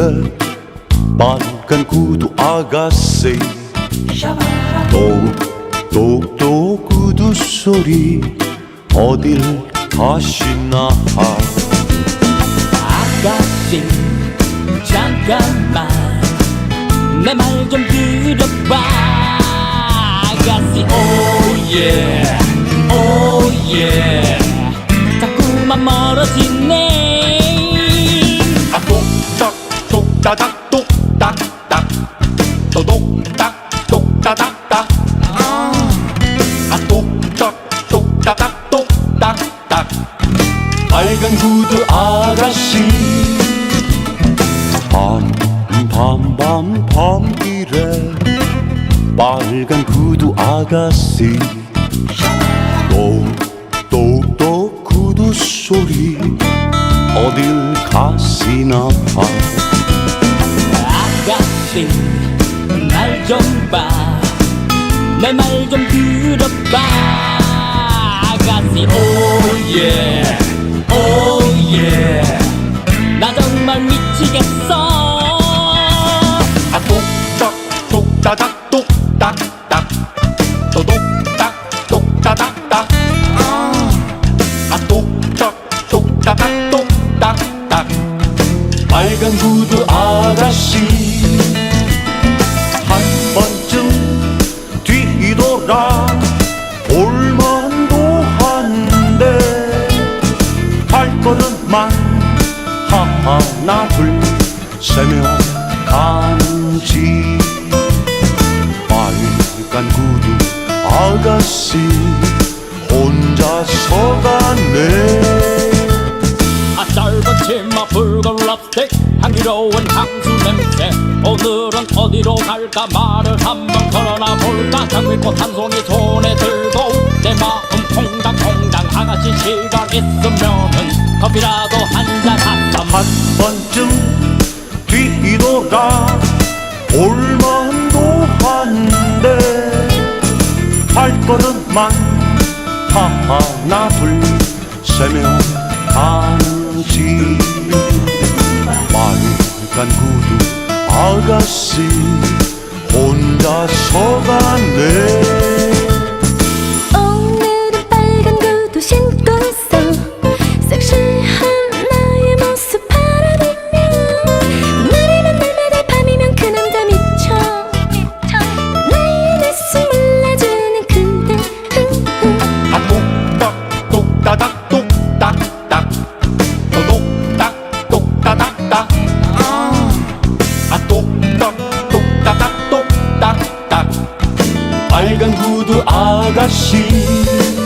길에 빨간 구두 아가씨. 똑똑똑 구두 소리 어딜 가시나 아가씨 잠깐만. 내 말 좀 들어봐. 아가씨 오예 오예 자꾸만 멀어지네 똑따닥 똑딱딱 또 똑딱 똑따닥딱 아 똑딱 똑따닥 똑딱딱 빨간 구두 아가씨. 밤밤밤 밤길에 빨간 구두 아가씨. 똑똑똑 구두 소리 어딜 가시나 아 가씨 날좀 봐. 내 말 좀 들어봐. 아가씨 오예 오예 하나 둘 세며 간지. 빨간 구두 아가씨 혼자서 가네. 아 짧은 치마 붉은 랍스틱 향기로운 향수 냄새. 오늘은 어디로 갈까 말을 한번 걸어나 볼까. 장미꽃 한 송이 손에 들고 내 마음 콩당콩당 아가씨 시간 있으면은 커피라도 한잔 하자 한 번쯤 뒤돌아 볼만도 한데 발걸음만 하나 둘 세며 간지 똑